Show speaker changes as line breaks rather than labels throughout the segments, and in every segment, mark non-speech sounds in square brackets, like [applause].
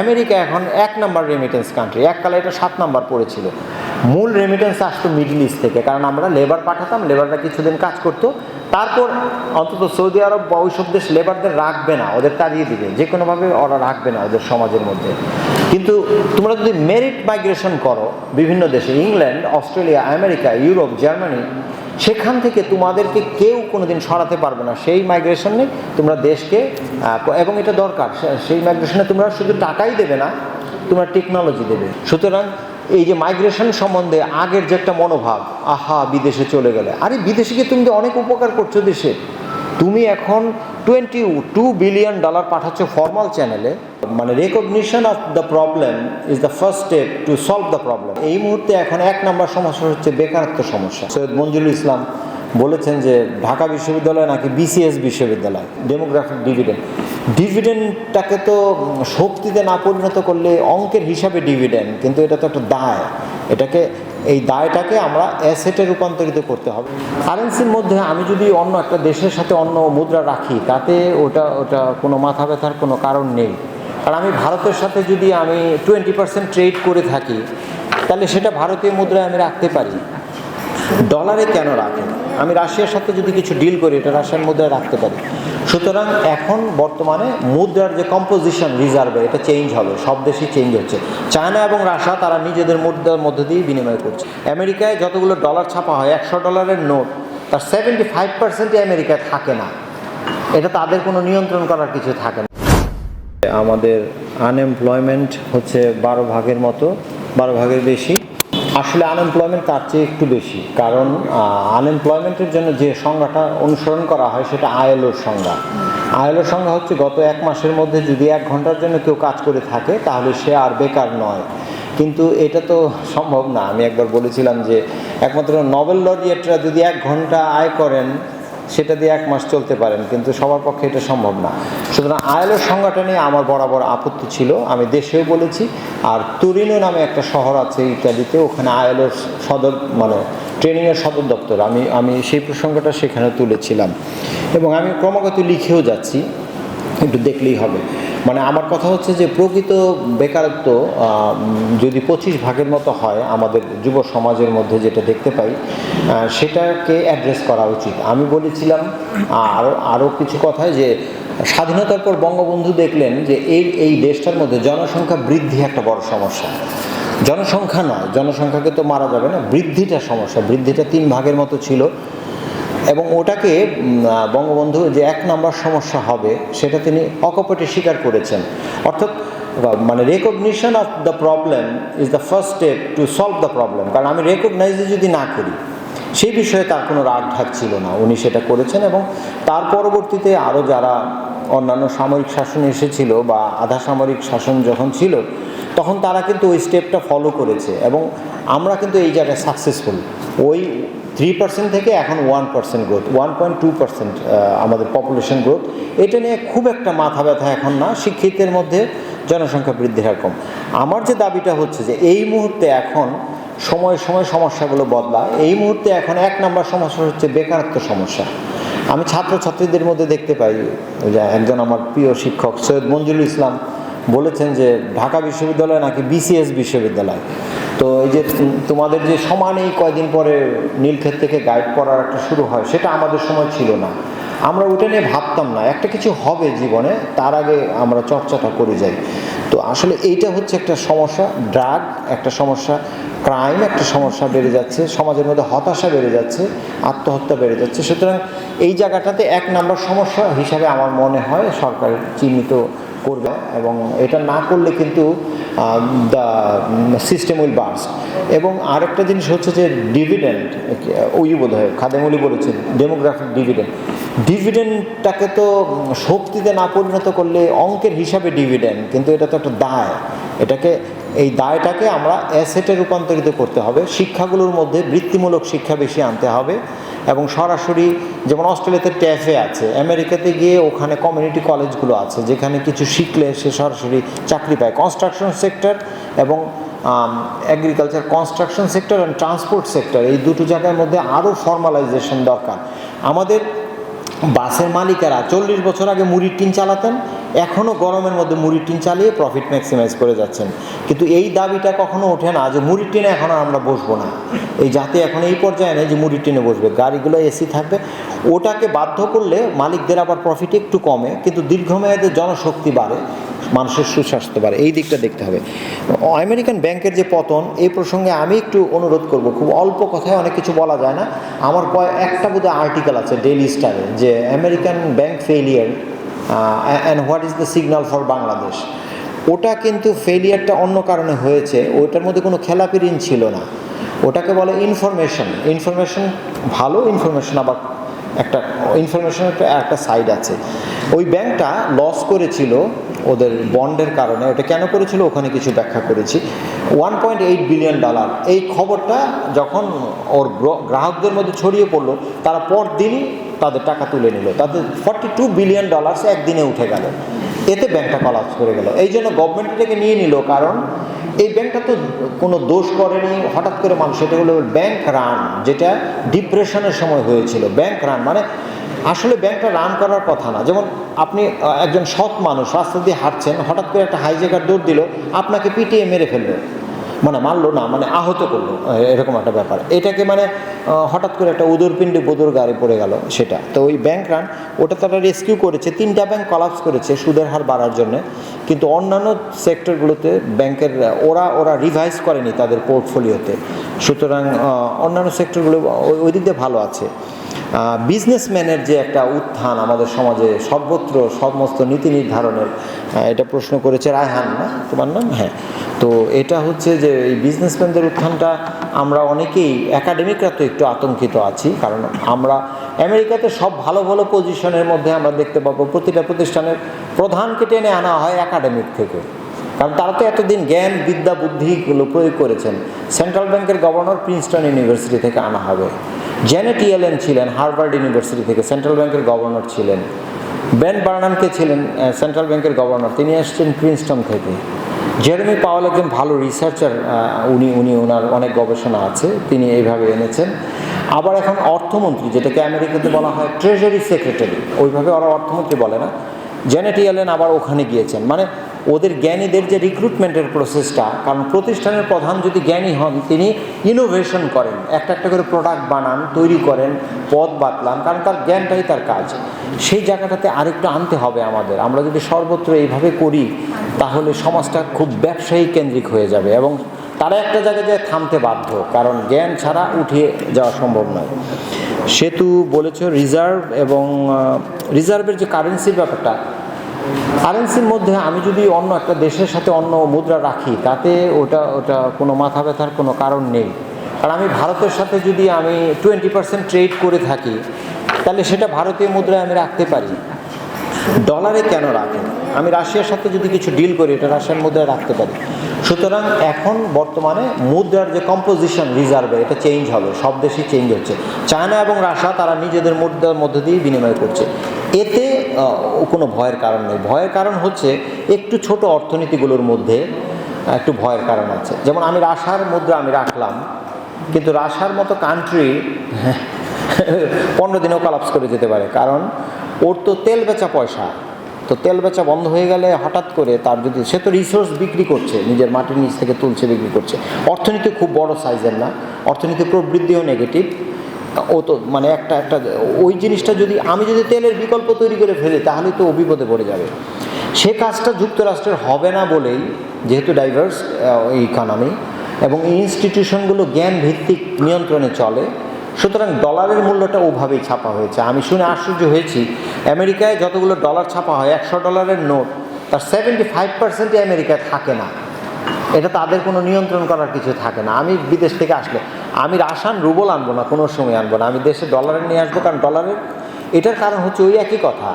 America এখন এক number remittance country এককালে এটা সাত নাম্বার পড়েছিল। মূল রেমিটেন্স আসতো মিডল ইস্ট থেকে, কারণ আমরা লেবার পাঠাতাম লেবাররা কিছুদিন কাজ করতো, তারপর অন্তত সৌদি আরব বা ওইসব দেশ লেবারদের রাখবে না, ওদের তাড়িয়ে দিবে, যে কোনোভাবে ওরা রাখবে না ওদের সমাজের মধ্যে। কিন্তু তোমরা যদি মেরিট মাইগ্রেশন করো বিভিন্ন দেশে England Australia America Europe Germany সেখান থেকে তোমাদেরকে কেউ কোনোদিন সরাতে পারবে না। সেই মাইগ্রেশনে তোমরা দেশকে এবং এটা দরকার। সেই মাইগ্রেশনে তোমরা শুধু টাকাই দেবে না, তোমরা টেকনোলজি দেবে। সুতরাং এই যে মাইগ্রেশন সম্বন্ধে আগের যে একটা মনোভাব, আহা, বিদেশে চলে গেলে। আরে, বিদেশে গিয়ে তুমি অনেক উপকার করছ দেশে। তুমি এখন টোয়েন্টি টু বিলিয়ন ডলার পাঠাচ্ছ ফর্মাল চ্যানেলে মানে recognition of the problem is the first step to solve the problem এই মুহূর্তে এখন এক নম্বর সমস্যা হচ্ছে বেকারত্ব সমস্যা। সৈয়দ মঞ্জুরুল ইসলাম বলেছেন যে ঢাকা বিশ্ববিদ্যালয় নাকি বিসিএস বিশ্ববিদ্যালয় ডেমোগ্রাফিক ডিভিডেন্ড ডিভিডেন্ডটাকে তো শক্তিতে না পরিণত করলে অঙ্কের হিসাবে ডিভিডেন্ড কিন্তু এটা তো একটা দায়। এটাকে এই দায়টাকে আমরা অ্যাসেটে রূপান্তরিত করতে হবে। কারেন্সির মধ্যে আমি যদি অন্য একটা দেশের সাথে অন্য মুদ্রা রাখি, তাতে ওটা ওটা কোনো মাথা ব্যথার কোনো কারণ নেই। কারণ আমি ভারতের সাথে যদি আমি টোয়েন্টি পার্সেন্ট ট্রেড করে থাকি, তাহলে সেটা ভারতীয় মুদ্রায় আমি রাখতে পারি। ডলারে কেন রাখেন আমি রাশিয়ার সাথে যদি কিছু ডিল করি, এটা রাশিয়ার মুদ্রায় রাখতে পারি। সুতরাং এখন বর্তমানে মুদ্রার যে কম্পোজিশন রিজার্ভে এটা চেঞ্জ হবে। সব দেশেই চেঞ্জ হচ্ছে। চায়না এবং রাশিয়া, তারা নিজেদের মুদ্রার মধ্যে দিয়ে বিনিময় করছে। আমেরিকায় যতগুলো ডলার ছাপা হয়, একশো ডলারের নোট, তার সেভেন্টি ফাইভ পার্সেন্টই আমেরিকায় থাকে না। এটা তাদের কোনো নিয়ন্ত্রণ করার কিছু থাকে না। আমাদের আনএমপ্লয়মেন্ট হচ্ছে বারো ভাগের মতো, বারো ভাগের বেশি। আসলে আনএমপ্লয়মেন্ট তার চেয়ে একটু বেশি। কারণ আনএমপ্লয়মেন্টের জন্য যে সংজ্ঞাটা অনুসরণ করা হয় সেটা আয়েলোর সংজ্ঞা। আয়েলোর সংজ্ঞা হচ্ছে গত এক মাসের মধ্যে যদি এক ঘণ্টার জন্য কেউ কাজ করে থাকে, তাহলে সে আর বেকার নয়। কিন্তু এটা তো সম্ভব না। আমি একবার বলেছিলাম যে, একমাত্র নোবেল লরিয়েটরা যদি এক ঘণ্টা আয় করেন সেটা দিয়ে এক মাস চলতে পারেন, কিন্তু সবার পক্ষে এটা সম্ভব না। সুতরাং আয়েলের সংজ্ঞাটা নিয়ে আমার বরাবর আপত্তি ছিল, আমি দেশেও বলেছি, আর তুরিনো নামে একটা শহর আছে ইত্যাদিতে, ওখানে আয়েলের সদর মানে ট্রেনিংয়ের সদর দপ্তর, আমি আমি সেই প্রসঙ্গটা সেখানে তুলেছিলাম। এবং আমি ক্রমাগত লিখেও যাচ্ছি, একটু দেখলেই হবে। মানে আমার কথা হচ্ছে যে প্রকৃত বেকারত্ব যদি পঁচিশ ভাগের মতো হয় আমাদের যুব সমাজের মধ্যে যেটা দেখতে পাই সেটাকে অ্যাড্রেস করা উচিত। আমি বলেছিলাম আরও আরও কিছু কথায় যে স্বাধীনতার পর বঙ্গবন্ধু দেখলেন যে এই এই দেশটার মধ্যে জনসংখ্যা বৃদ্ধি একটা বড় সমস্যা। জনসংখ্যা নয়, জনসংখ্যাকে তো মারা যাবে না, বৃদ্ধিটা সমস্যা। বৃদ্ধিটা তিন ভাগের মতো ছিল এবং ওটাকে বঙ্গবন্ধু যে এক নম্বর সমস্যা হবে, সেটা তিনি অকপটে স্বীকার করেছেন। অর্থাৎ মানে recognition of the problem is the first step to solve the problem কারণ আমি রেকগনাইজে যদি না করি, সেই বিষয়ে তার কোনো রাগ ঢাক ছিল না। উনি সেটা করেছেন এবং তার পরবর্তীতে আরও যারা অন্যান্য সামরিক শাসন এসেছিল বা আধা সামরিক শাসন যখন ছিল, তখন তারা কিন্তু ওই স্টেপটা ফলো করেছে। এবং আমরা কিন্তু এই জায়গায় সাকসেসফুল ওই থ্রি পার্সেন্ট থেকে এখন one percent growth one point two percent আমাদের পপুলেশন গ্রোথ এটা নিয়ে খুব একটা মাথা ব্যথা এখন না, শিক্ষিতের মধ্যে জনসংখ্যা বৃদ্ধির হার কম। আমার যে দাবিটা হচ্ছে যে এই মুহূর্তে এখন সময় সময় সমস্যাগুলো বদলায়, এই মুহূর্তে এখন এক নম্বর সমস্যা হচ্ছে বেকারত্ব সমস্যা। আমি ছাত্রছাত্রীদের মধ্যে দেখতে পাই যে একজন আমার প্রিয় শিক্ষক সৈয়দ মঞ্জুরুল ইসলাম বলেছেন যে ঢাকা বিশ্ববিদ্যালয় নাকি বিসিএস বিশ্ববিদ্যালয়। তো এই যে তোমাদের যে সমানেই কয়দিন পরে নীলক্ষেত থেকে গাইড করার একটা শুরু হয়, সেটা আমাদের সময় ছিল না। আমরা ওটা নিয়ে ভাবতাম না। একটা কিছু হবে জীবনে, তার আগে আমরা চর্চাটা করে যাই। তো আসলে এইটা হচ্ছে একটা সমস্যা ড্রাগ একটা সমস্যা ক্রাইম একটা সমস্যা বেড়ে যাচ্ছে, সমাজের মধ্যে হতাশা বেড়ে যাচ্ছে, আত্মহত্যা বেড়ে যাচ্ছে। সুতরাং এই জায়গাটাতে এক নাম্বার সমস্যা হিসাবে আমার মনে হয় সরকার চিহ্নিত করবে এবং এটা না করলে কিন্তু দ্য সিস্টেম উইল বার্স্ট এবং আরেকটা জিনিস হচ্ছে যে ডিভিডেন্ড ওই বোধ হয় খাদেমুলি বলেছেন ডেমোগ্রাফিক ডিভিডেন্ড ডিভিডেন্ডটাকে তো শক্তিতে না পরিণত করলে অঙ্কের হিসাবে ডিভিডেন্ড কিন্তু এটা তো একটা দায়। এটাকে, এই দায়টাকে আমরা অ্যাসেটে রূপান্তরিত করতে হবে, শিক্ষাগুলোর মধ্যে বৃত্তিমূলক শিক্ষা বেশি আনতে হবে। এবং সরাসরি যেমন অস্ট্রেলিয়াতে ট্যাফে আছে, আমেরিকাতে গিয়ে ওখানে কমিউনিটি কলেজগুলো আছে, যেখানে কিছু শিখলে সে সরাসরি চাকরি পায়। কনস্ট্রাকশন সেক্টর এবং agriculture construction sector and transport sector এই দুটো জায়গার মধ্যে আরও ফর্মালাইজেশন দরকার। আমাদের বাসের মালিকেরা চল্লিশ বছর আগে মুড়ির টিন চালাতেন এখনও গরমের মধ্যে মুড়ির টিন চালিয়ে প্রফিট ম্যাক্সিমাইজ করে যাচ্ছেন। কিন্তু এই দাবিটা কখনো ওঠে না যে মুড়ির টিনে এখন আমরা বসবো না। এই জাতি এখন এই পর্যায়ে নেই যে মুড়ির টিনে বসবে। গাড়িগুলো এসি থাকবে। ওটাকে বাধ্য করলে মালিকদের আবার প্রফিট একটু কমে, কিন্তু দীর্ঘমেয়াদে জনশক্তি বাড়ে, মানুষের সুস্বাস্থ্য বাড়ে। এই দিকটা দেখতে হবে। আমেরিকান ব্যাংকের যে পতন, এই প্রসঙ্গে আমি একটু অনুরোধ করব। খুব অল্প কথায় অনেক কিছু বলা যায় না। আমার একটা বোধহয় আর্টিকেল আছে ডেইলি স্টারে যে American bank failure and what is the signal for Bangladesh ওটা কিন্তু ফেলিয়ারটা অন্য কারণে হয়েছে, ওটার মধ্যে কোনো খেলাপি ঋণ ছিল না। ওটাকে বলে ইনফরমেশন ইনফরমেশন ভালো ইনফরমেশন আবার একটা ইনফরমেশনের একটা একটা সাইড আছে। ওই ব্যাংকটা লস করেছিল ওদের বন্ডের কারণে, ওটা কেন করেছিল ওখানে কিছু ব্যাখ্যা করেছি। One point eight billion dollar এই খবরটা যখন ওর গ্রাহকদের মধ্যে ছড়িয়ে পড়ল, তারা পরদিনই তাদের টাকা তুলে নিল। তাদের ফর্টি টু বিলিয়ন ডলার্স একদিনে উঠে গেল। এতে ব্যাংকটা কলাপস করে গেল। এই জন্য গভর্নমেন্ট এটাকে নিয়ে নিল কারণ এই ব্যাংকটা তো কোনো দোষ করেনি। হঠাৎ করে মানুষ, এটা হলো ব্যাংক রান যেটা ডিপ্রেশনের সময় হয়েছিল। ব্যাংক রান মানে আসলে ব্যাংকটা রান করার কথা না। যেমন আপনি একজন সৎ মানুষ, রাস্তা দিয়ে হাঁটছেন, হঠাৎ করে একটা হাইজেকার দৌড় দিল, আপনাকে পিটিয়ে মেরে ফেলল। মানে মারলো না মানে আহত করল, এরকম একটা ব্যাপার। এটাকে মানে হঠাৎ করে একটা উদরপিণ্ডে বোদর গাড়ি পড়ে গেল সেটা। তো ওই ব্যাংক রান ওটা তারা রেস্কিউ করেছে, তিনটা ব্যাংক কলাপস করেছে সুদের হার বাড়ার জন্য। কিন্তু অন্যান্য সেক্টরগুলোতে ব্যাংকের ওরা ওরা রিভাইজ করেনি তাদের পোর্টফোলিওতে সুতরাং অন্যান্য সেক্টরগুলো ওই- দিক দিয়ে ভালো আছে। বিজনেসম্যানের যে একটা উত্থান আমাদের সমাজে সর্বত্র, সমস্ত নীতি নির্ধারণের এটা প্রশ্ন করেছে রায়হান, না? তোমার নাম? হ্যাঁ। তো এটা হচ্ছে যে এই বিজনেসম্যানদের উত্থানটা আমরা অনেকেই একাডেমিকরা তো একটু আতঙ্কিত আছি, কারণ আমরা আমেরিকাতে সব ভালো ভালো পজিশনের মধ্যে আমরা দেখতে পাবো। প্রতিটা প্রতিষ্ঠানের প্রধানকে টেনে আনা হয় একাডেমিক থেকে। কারণ তারা তো এতদিন জ্ঞান, বিদ্যা, বুদ্ধিগুলো প্রয়োগ করেছেন। সেন্ট্রাল ব্যাংকের গভর্নর প্রিন্সটন ইউনিভার্সিটি থেকে আনা হবে। জেনেট ইয়েলেন ছিলেন হার্ভার্ড ইউনিভার্সিটি থেকে সেন্ট্রাল ব্যাংকের গভর্নর ছিলেন। বেন বার্নামকে ছিলেন সেন্ট্রাল ব্যাংকের গভর্নর তিনি আসছেন প্রিন্সটন থেকে। জেরেমি পাওয়াল একজন ভালো রিসার্চার উনি উনি ওনার অনেক গবেষণা আছে, তিনি এইভাবে এনেছেন। আবার এখন অর্থমন্ত্রী, যেটাকে আমেরিকাতে বলা হয় ট্রেজারি সেক্রেটারি ওইভাবে ওরা অর্থমন্ত্রী বলে না। জেনেটি এলেন আবার ওখানে গিয়েছেন। মানে ওদের জ্ঞানীদের যে রিক্রুটমেন্টের প্রসেসটা কারণ প্রতিষ্ঠানের প্রধান যদি জ্ঞানী হন, তিনি ইনোভেশন করেন, একটা একটা করে প্রোডাক্ট বানান, তৈরি করেন পদ বাতলান, কারণ তার জ্ঞানটাই তার কাজ। সেই জায়গাটাতে আরেকটু আনতে হবে আমাদের। আমরা যদি সর্বত্র এইভাবে করি, তাহলে সমাজটা খুব ব্যবসায়ী কেন্দ্রিক হয়ে যাবে এবং তারা একটা জায়গায় যায় থামতে বাধ্য, কারণ জ্ঞান ছাড়া উঠিয়ে যাওয়া সম্ভব নয়। সেতু বলেছ রিজার্ভ এবং রিজার্ভের যে কারেন্সির ব্যাপারটা কারেন্সির মধ্যে আমি যদি অন্য একটা দেশের সাথে অন্য মুদ্রা রাখি, তাতে ওটা ওটা কোনো মাথা ব্যথার কোনো কারণ নেই। কারণ আমি ভারতের সাথে যদি আমি টোয়েন্টি পার্সেন্ট ট্রেড করে থাকি, তাহলে সেটা ভারতীয় মুদ্রায় আমি রাখতে পারি। ডলারে কেন রাখি? আমি রাশিয়ার সাথে যদি কিছু ডিল করি, এটা রাশিয়ার মুদ্রায় রাখতে পারি। সুতরাং এখন বর্তমানে মুদ্রার যে কম্পোজিশন রিজার্ভে এটা চেঞ্জ হবে, সব দেশই চেঞ্জ হচ্ছে। চায়না এবং রাশিয়া, তারা নিজেদের মুদ্রার মধ্যে দিয়ে বিনিময় করছে। এতে কোনো ভয়ের কারণ নেই। ভয়ের কারণ হচ্ছে একটু ছোট অর্থনীতিগুলোর মধ্যে একটু ভয়ের কারণ আছে। যেমন আমি রাশার মুদ্রা আমি রাখলাম, কিন্তু রাশার মতো কান্ট্রি [laughs] পনেরো দিনেও কলাপস করে যেতে পারে। কারণ ওর তো তেল বেচা পয়সা। তো তেল বেচা বন্ধ হয়ে গেলে হঠাৎ করে তার যদি সে তো রিসোর্স বিক্রি করছে, নিজের মাটির নিচ থেকে তুলছে, বিক্রি করছে। অর্থনীতি খুব বড় সাইজের না। অর্থনীতি প্রবৃদ্ধিও নেগেটিভ ও তো মানে একটা একটা ওই জিনিসটা যদি আমি যদি তেলের বিকল্প তৈরি করে ফেলি, তাহলে তো ও বিপদে পড়ে যাবে। সে কাজটা যুক্তরাষ্ট্রের হবে না বলেই, যেহেতু ডাইভার্স ইকোনমি এবং ইনস্টিটিউশনগুলো জ্ঞান ভিত্তিক নিয়ন্ত্রণে চলে, সুতরাং ডলারের মূল্যটা ওভাবেই ছাপা হয়েছে। আমি শুনে আশ্চর্য হয়েছি, আমেরিকায় যতগুলো ডলার ছাপা হয়, একশো ডলারের নোট, তার সেভেন্টি ফাইভ পার্সেন্টই আমেরিকায় থাকে না। এটা তাদের কোনো নিয়ন্ত্রণ করার কিছু থাকে না। আমি বিদেশ থেকে আসলে, আমি রাসান রুবল আনব না, কোনো সময় আনব না। আমি দেশে ডলারে নিয়ে আসব কারণ ডলারের এটার কারণ হচ্ছে ওই একই কথা।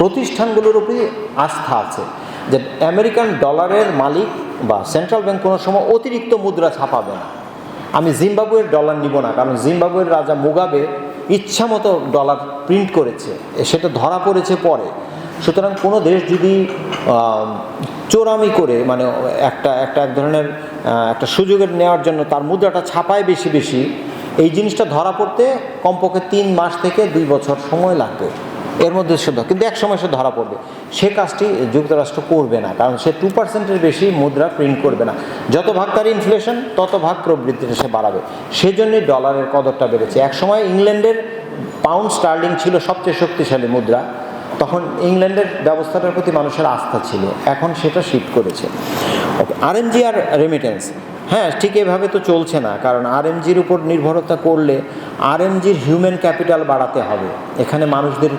প্রতিষ্ঠানগুলোর উপরই আস্থা আছে যে আমেরিকান ডলারের মালিক বা সেন্ট্রাল ব্যাংক কোনো সময় অতিরিক্ত মুদ্রা ছাপাবে না। আমি জিম্বাবুয়ের ডলার নিব না, কারণ জিম্বাবুয়ের রাজা মুগাবে ইচ্ছা মতো ডলার প্রিন্ট করেছে। সেটা ধরা পড়েছে পরে। সুতরাং কোনো দেশ যদি চোরামি করে মানে একটা একটা এক ধরনের একটা সুযোগের নেওয়ার জন্য তার মুদ্রাটা ছাপায় বেশি বেশি, এই জিনিসটা ধরা পড়তে কমপক্ষে তিন মাস থেকে দুই বছর সময় লাগবে। এর মধ্যে সে কিন্তু এক সময় সে ধরা পড়বে। সে কাজটি যুক্তরাষ্ট্র করবে না, কারণ সে টু পার্সেন্টের বেশি মুদ্রা প্রিন্ট করবে না। যত ভাগ তার ইনফ্লেশন তত ভাগ প্রবৃত্তিটা সে বাড়াবে। সেজন্যই ডলারের কদরটা বেড়েছে। এক সময় ইংল্যান্ডের পাউন্ড স্টার্লিং ছিল সবচেয়ে শক্তিশালী মুদ্রা। তখন ইংল্যান্ডের ব্যবস্থাটার প্রতি মানুষের আস্থা ছিল। এখন সেটা শিফট করেছে। আরএমজি আর রেমিটেন্স হ্যাঁ ঠিক এভাবে তো চলছে না, কারণ আরএমজির উপর নির্ভরতা করলে আর আরএমজির হিউম্যান ক্যাপিটাল বাড়াতে হবে। এখানে মানুষদের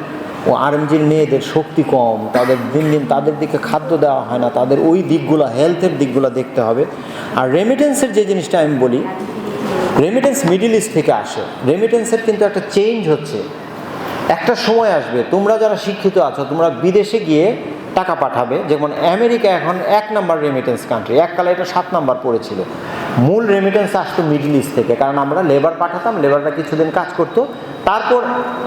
ও আরএমজির মেয়েদের শক্তি কম, তাদের দিন দিন তাদের দিকে খাদ্য দেওয়া হয় না, তাদের ওই দিকগুলো হেলথের দিকগুলো দেখতে হবে। আর রেমিটেন্সের যে জিনিসটা আমি বলি রেমিটেন্স মিডিল ইস্ট থেকে আসে। রেমিটেন্সের কিন্তু একটা চেঞ্জ হচ্ছে। একটা সময় আসবে, তোমরা যারা শিক্ষিত আছো, তোমরা বিদেশে গিয়ে টাকা পাঠাবে। যেমন আমেরিকা এখন এক নাম্বার রেমিটেন্স কান্ট্রি এককালে এটা সাত নাম্বার পড়েছিল। মূল রেমিটেন্স আসতো মিডল ইস্ট থেকে, কারণ আমরা লেবার পাঠাতাম লেবাররা কিছুদিন কাজ করতো। তারপর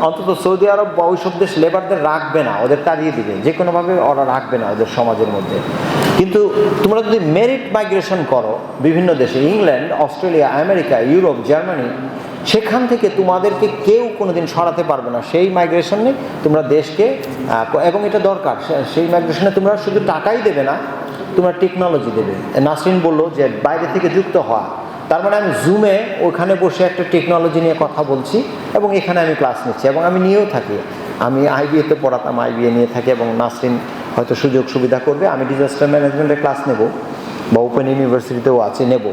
অন্তত সৌদি আরব বা ওইসব দেশ লেবারদের রাখবে না, ওদের তাড়িয়ে দিবে। যে কোনোভাবে ওরা রাখবে না ওদের সমাজের মধ্যে। কিন্তু তোমরা যদি মেরিট মাইগ্রেশন করো বিভিন্ন দেশে England Australia America Europe Germany সেখান থেকে তোমাদেরকে কেউ কোনোদিন সরাতে পারবে না। সেই মাইগ্রেশনে তোমরা দেশকে এবং এটা দরকার। সেই মাইগ্রেশনে তোমরা শুধু টাকাই দেবে না, তোমরা টেকনোলজি দেবে। নাসরিন বলল যে বাইরে থেকে যুক্ত হওয়া। তার মানে আমি জুমে ওখানে বসে একটা টেকনোলজি নিয়ে কথা বলছি এবং এখানে আমি ক্লাস নিচ্ছি এবং আমি নিয়েও থাকি। আমি আইবিএতে পড়াতাম আইবিএ নিয়ে থাকি এবং নাসরিন হয়তো সুযোগ সুবিধা করবে। আমি ডিজাস্টার ম্যানেজমেন্টের ক্লাস নেব বা ওপেন ইউনিভার্সিটিতেও আছে, নেব।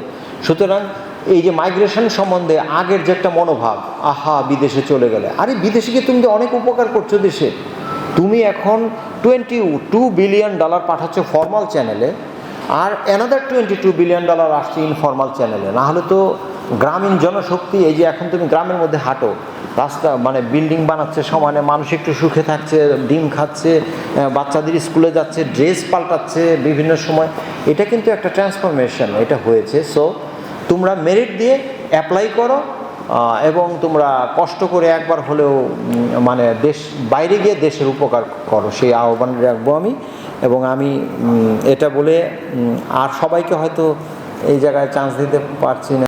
সুতরাং এই যে মাইগ্রেশন সম্বন্ধে আগের যে একটা মনোভাব, আহা, বিদেশে চলে গেলে। আরে, বিদেশে গিয়ে তুমি অনেক উপকার করছ দেশে। তুমি এখন টোয়েন্টি টু বিলিয়ন ডলার পাঠাচ্ছ ফর্মাল চ্যানেলে আর another twenty two billion dollar আসছে ইনফর্মাল চ্যানেলে না হলে তো গ্রামীণ জনশক্তি, এই যে এখন তুমি গ্রামের মধ্যে হাঁটো, রাস্তা মানে বিল্ডিং বানাচ্ছে, সমানে মানুষ একটু সুখে থাকছে, ডিম খাচ্ছে বাচ্চাদের স্কুলে যাচ্ছে ড্রেস পাল্টাচ্ছে বিভিন্ন সময়। এটা কিন্তু একটা ট্রান্সফরমেশন এটা হয়েছে। সো তোমরা মেরিট দিয়ে অ্যাপ্লাই করো এবং তোমরা কষ্ট করে একবার হলেও মানে দেশ, বাইরে গিয়ে দেশের উপকার করো। সেই আহ্বান রাখব আমি, এবং আমি এটা বলে আর সবাইকে হয়তো এই জায়গায় চান্স দিতে পারছি না।